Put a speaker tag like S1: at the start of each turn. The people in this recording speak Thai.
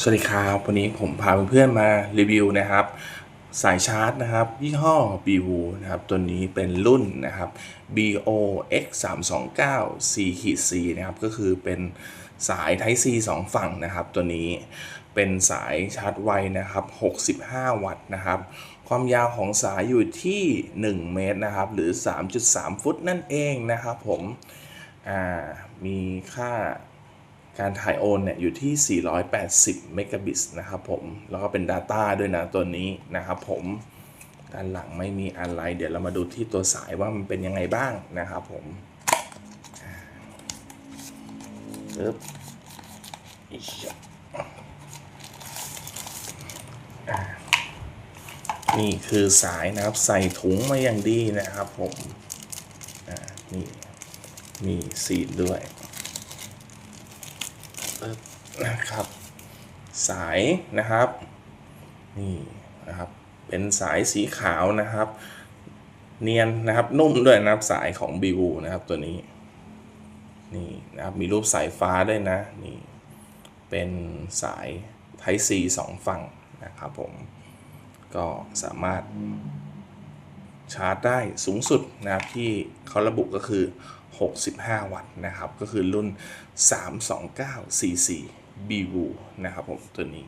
S1: สวัสดีครับวันนี้ผมพาเพื่อนๆมารีวิวนะครับ สายชาร์จนะครับ ยี่ห้อ b ี u นะครับ ตัวนี้เป็นรุ่นนะครับ BOX 3 2 9 C C นะครับ ก็คือเป็นสาย Type C 2 ฝั่งนะครับ ตัวนี้เป็นสายชาร์จไวนะครับ 65 วัตต์นะครับ ความยาวของสายอยู่ที่ 1 เมตรนะครับ หรือ 3.3 ฟุตนั่นเองนะครับผมมีค่า การถ่ายโอนเนี่ยอยู่ที่ 480 เมกะบิตนะครับผม แล้วก็เป็น Data ด้วยนะตัวนี้นะครับผม ด้านหลังไม่มีอะไร เดี๋ยวเรามาดูที่ตัวสายว่ามันเป็นยังไงบ้างนะครับผมปึ๊บอิ๊ยะอ่านี่คือสายนะครับใส่ถุงมาอย่างดีนะครับผมอ่านี่มีซีดด้วย นะครับ สายนะครับนี่นะครับเป็นสายสีขาวนะครับ เนียนนะครับนุ่มด้วยนะครับสายของบิวนะครับตัวนี้นี่นะครับมีรูปสายฟ้าด้วยนะนี่เป็นสาย Type C สองฝั่งนะครับผมก็สามารถชาร์จได้สูงสุดนะครับที่เขาระบุก็คือ 65 วัตต์นะครับ ก็คือรุ่น 329 cc b w นะครับผมตัวนี้